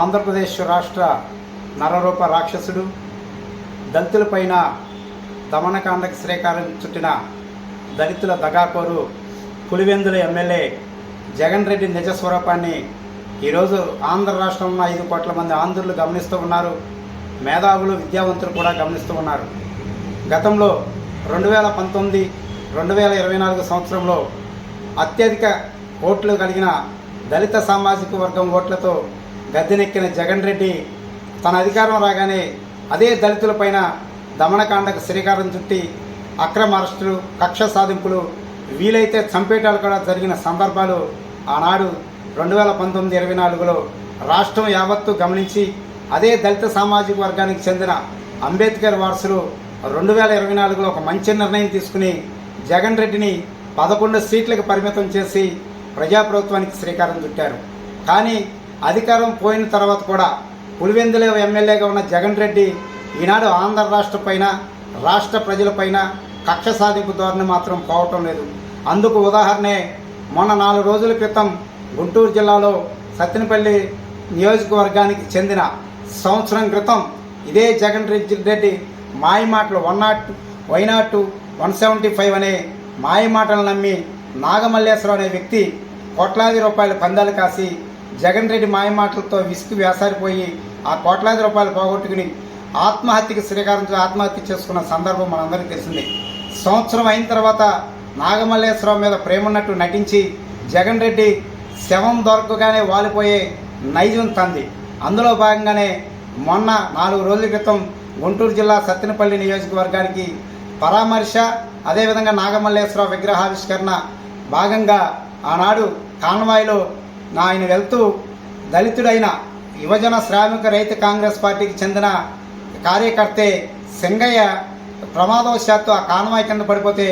ఆంధ్రప్రదేశ్ రాష్ట్ర నరరూప రాక్షసుడు దళితులపైన దమనకాండకు శ్రీకారం చుట్టిన దళితుల దగాకోరు పులివెందుల ఎమ్మెల్యే జగన్ రెడ్డి నిజ స్వరూపాన్ని ఈరోజు ఆంధ్ర రాష్ట్రంలో ఐదు కోట్ల మంది ఆంధ్రులు గమనిస్తూ ఉన్నారు. మేధావులు విద్యావంతులు కూడా గమనిస్తూ ఉన్నారు. గతంలో రెండు వేల పంతొమ్మిది రెండు వేల ఇరవై నాలుగు సంవత్సరంలో అత్యధిక ఓట్లు కలిగిన దళిత సామాజిక వర్గం ఓట్లతో గద్దెనెక్కిన జగన్ రెడ్డి తన అధికారం రాగానే అదే దళితులపైన దమనకాండకు శ్రీకారం చుట్టి అక్రమ అరెస్టులు కక్ష సాధింపులు వీలైతే చంపేటాలు కూడా జరిగిన సందర్భాలు ఆనాడు రెండు వేల పంతొమ్మిది ఇరవై నాలుగులో రాష్ట్రం యావత్తు గమనించి అదే దళిత సామాజిక వర్గానికి చెందిన అంబేద్కర్ వారసులు రెండు వేల ఇరవై నాలుగులో ఒక మంచి నిర్ణయం తీసుకుని జగన్ రెడ్డిని పదకొండు సీట్లకు పరిమితం చేసి ప్రజాప్రభుత్వానికి శ్రీకారం చుట్టారు. కానీ అధికారం పోయిన తర్వాత కూడా పులివెందుల ఎమ్మెల్యేగా ఉన్న జగన్ రెడ్డి ఈనాడు ఆంధ్ర రాష్ట్ర పైన రాష్ట్ర ప్రజలపైన కక్ష సాధింపు ధోరణి మాత్రం పోవటం లేదు. అందుకు ఉదాహరణే మొన్న నాలుగు రోజుల క్రితం గుంటూరు జిల్లాలో సత్తెనపల్లి నియోజకవర్గానికి చెందిన సంవత్సరం క్రితం ఇదే జగన్ రెడ్డి రెడ్డి మాయమాటలు one not why not one seventy five అనే మాయమాటలు నమ్మి నాగమల్లేశ్వరం అనే వ్యక్తి కోట్లాది రూపాయల పందాలు కాసి జగన్ రెడ్డి మాయమాటలతో విసుగు వేసారిపోయి ఆ కోట్లాది రూపాయలు పోగొట్టుకుని ఆత్మహత్యకి శ్రీకారం ఆత్మహత్య చేసుకున్న సందర్భం మనందరికీ తెలిసింది. సంవత్సరం అయిన తర్వాత నాగమల్లేశ్వరరావు మీద ప్రేమ ఉన్నట్టు నటించి జగన్ రెడ్డి శవం దొరకగానే వాలిపోయే నైజం తంది. అందులో భాగంగానే మొన్న నాలుగు రోజుల క్రితం గుంటూరు జిల్లా సత్తెనపల్లి నియోజకవర్గానికి పరామర్శ అదేవిధంగా నాగమల్లేశ్వరరావు విగ్రహావిష్కరణ భాగంగా ఆనాడు కాన్వాయ్లో ఆయన వెళ్తూ దళితుడైన యువజన శ్రామిక రైతు కాంగ్రెస్ పార్టీకి చెందిన కార్యకర్తే సింగయ్య ప్రమాదవశాత్తు ఆ కాన్వాయ్ కింద పడిపోతే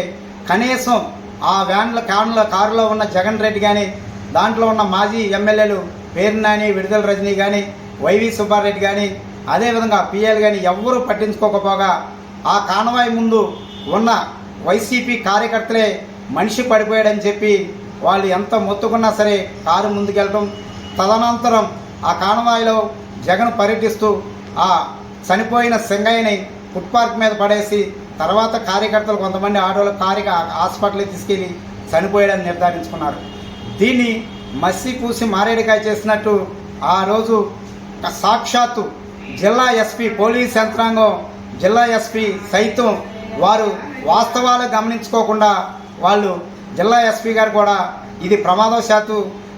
కనీసం ఆ వ్యాన్ల కాన్ల కారులో ఉన్న జగన్ రెడ్డి కానీ దాంట్లో ఉన్న మాజీ ఎమ్మెల్యేలు పేరు నాని విడుదల రజనీ కానీ వైవి సుబ్బారెడ్డి కానీ అదేవిధంగా పిఎల్ కానీ ఎవ్వరూ పట్టించుకోకపోగా ఆ కాన్వాయ్ ముందు ఉన్న వైసీపీ కార్యకర్తలే మనిషి పడిపోయాడని చెప్పి వాళ్ళు ఎంత మొత్తుకున్నా సరే కారు ముందుకెళ్ళడం తదనంతరం ఆ కానవాయిలో జగన్ పర్యటిస్తూ ఆ చనిపోయిన సింగయ్యని ఫుట్ పార్క్ మీద పడేసి తర్వాత కార్యకర్తలు కొంతమంది ఆడవాళ్ళు కారి హాస్పిటల్కి తీసుకెళ్ళి చనిపోయాడని నిర్ధారించుకున్నారు. దీన్ని మసి పూసి మారేడికాయ చేసినట్టు ఆ రోజు సాక్షాత్తు జిల్లా ఎస్పీ పోలీస్ యంత్రాంగం జిల్లా ఎస్పీ సైతం వారు వాస్తవాలు గమనించుకోకుండా వాళ్ళు జిల్లా ఎస్పీ గారు కూడా ఇది ప్రమాదవశాత్తు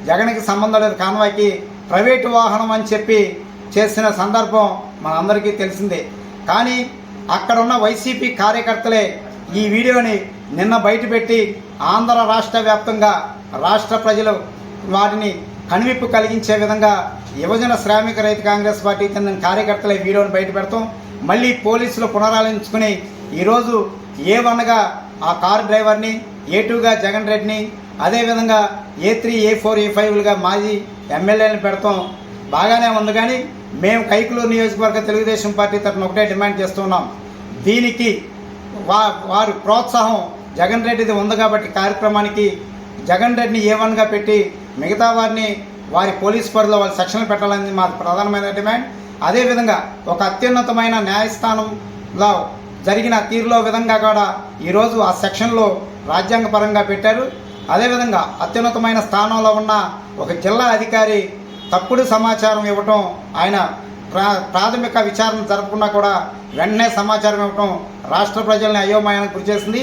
జగన్కి సంబంధం లేదు కాన్వాయ్కి ప్రైవేటు వాహనం అని చెప్పి చేసిన సందర్భం మనందరికీ తెలిసిందే. కానీ అక్కడ ఉన్న వైసీపీ కార్యకర్తలే ఈ వీడియోని నిన్న బయటపెట్టి ఆంధ్ర రాష్ట్ర వ్యాప్తంగా రాష్ట్ర ప్రజలు వాటిని కనువిప్పు కలిగించే విధంగా యువజన శ్రామిక రైతు కాంగ్రెస్ పార్టీ చెందిన కార్యకర్తలే వీడియోని బయట పెడతాం. మళ్ళీ పోలీసులు పునరాలించుకుని ఈరోజు ఏ వన్గా ఆ కారు డ్రైవర్ని ఏ టూగా జగన్ రెడ్డిని అదేవిధంగా ఏ త్రీ ఏ ఫోర్ ఏ ఫైవ్లుగా మాజీ ఎమ్మెల్యేలను పెడతాం. బాగానే ఉంది కానీ మేము కైకులూరు నియోజకవర్గ తెలుగుదేశం పార్టీ తరఫున ఒకటే డిమాండ్ చేస్తున్నాం దీనికి వా వారు ప్రోత్సాహం జగన్ రెడ్డిది ఉంది కాబట్టి కార్యక్రమానికి జగన్ రెడ్డిని ఏ వన్గా పెట్టి మిగతా వారిని వారి పోలీస్ పరిధిలో వాళ్ళు సెక్షన్లు పెట్టాలని మా ప్రధానమైన డిమాండ్. అదేవిధంగా ఒక అత్యున్నతమైన న్యాయస్థానంలో జరిగిన తీరులో విధంగా కూడా ఈరోజు ఆ సెక్షన్లో రాజ్యాంగపరంగా పెట్టారు. అదేవిధంగా అత్యున్నతమైన స్థానంలో ఉన్న ఒక జిల్లా అధికారి తప్పుడు సమాచారం ఇవ్వటం ఆయన ప్రా ప్రాథమిక విచారణ జరపకుండా కూడా వెంటనే సమాచారం ఇవ్వటం రాష్ట్ర ప్రజల్ని అయోమయానికి గురి చేసింది.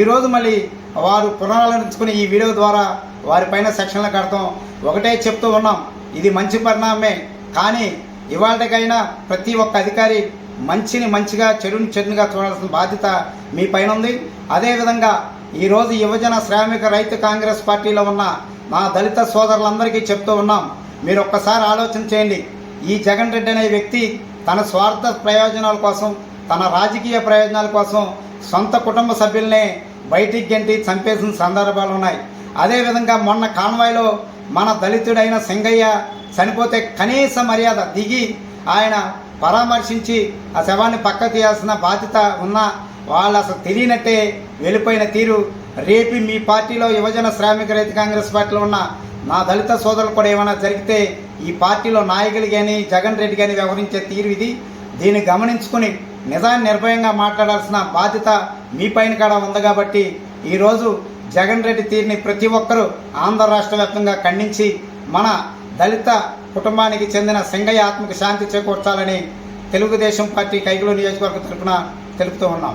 ఈరోజు మళ్ళీ వారు పునరాలోచించుకుని ఈ వీడియో ద్వారా వారిపైన సెక్షన్లు కడతాం. ఒకటే చెప్తూ ఉన్నాం ఇది మంచి పరిణామమే. కానీ ఇవాళకైనా ప్రతి ఒక్క అధికారి మంచిని మంచిగా చెడుని చెడునిగా చూడాల్సిన బాధ్యత మీ పైన ఉంది. అదేవిధంగా ఈరోజు యువజన శ్రామిక రైతు కాంగ్రెస్ పార్టీలో ఉన్న నా దళిత సోదరులందరికీ చెప్తూ ఉన్నాం. మీరు ఒక్కసారి ఆలోచన చేయండి. ఈ జగన్ రెడ్డి అనే వ్యక్తి తన స్వార్థ ప్రయోజనాల కోసం తన రాజకీయ ప్రయోజనాల కోసం సొంత కుటుంబ సభ్యుల్నే బయటికి గెంటి చంపేసిన సందర్భాలు ఉన్నాయి. అదేవిధంగా మొన్న కాన్వాయ్లో మన దళితుడైన సింగయ్య చనిపోతే కనీస మర్యాద దిగి ఆయన పరామర్శించి ఆ శవాన్ని పక్క తీయాల్సిన బాధ్యత ఉన్న వాళ్ళు అసలు తెలియనట్టే వెళ్ళిపోయిన తీరు. రేపు మీ పార్టీలో యువజన శ్రామిక రైతు కాంగ్రెస్ పార్టీలో ఉన్న నా దళిత సోదరులు కూడా ఏమైనా జరిగితే ఈ పార్టీలో నాయకులు కానీ జగన్ రెడ్డి కానీ వ్యవహరించే తీరు ఇది. దీన్ని గమనించుకుని నిజాన్ని నిర్భయంగా మాట్లాడాల్సిన బాధ్యత మీ పైన కూడా ఉంది కాబట్టి ఈరోజు జగన్ రెడ్డి తీరుని ప్రతి ఒక్కరూ ఆంధ్ర రాష్ట్ర వ్యాప్తంగా ఖండించి మన దళిత కుటుంబానికి చెందిన సింగయ్య ఆత్మకు శాంతి చేకూర్చాలని తెలుగుదేశం పార్టీ కైగులు నియోజకవర్గం తరఫున తెలుపుతూ ఉన్నాం.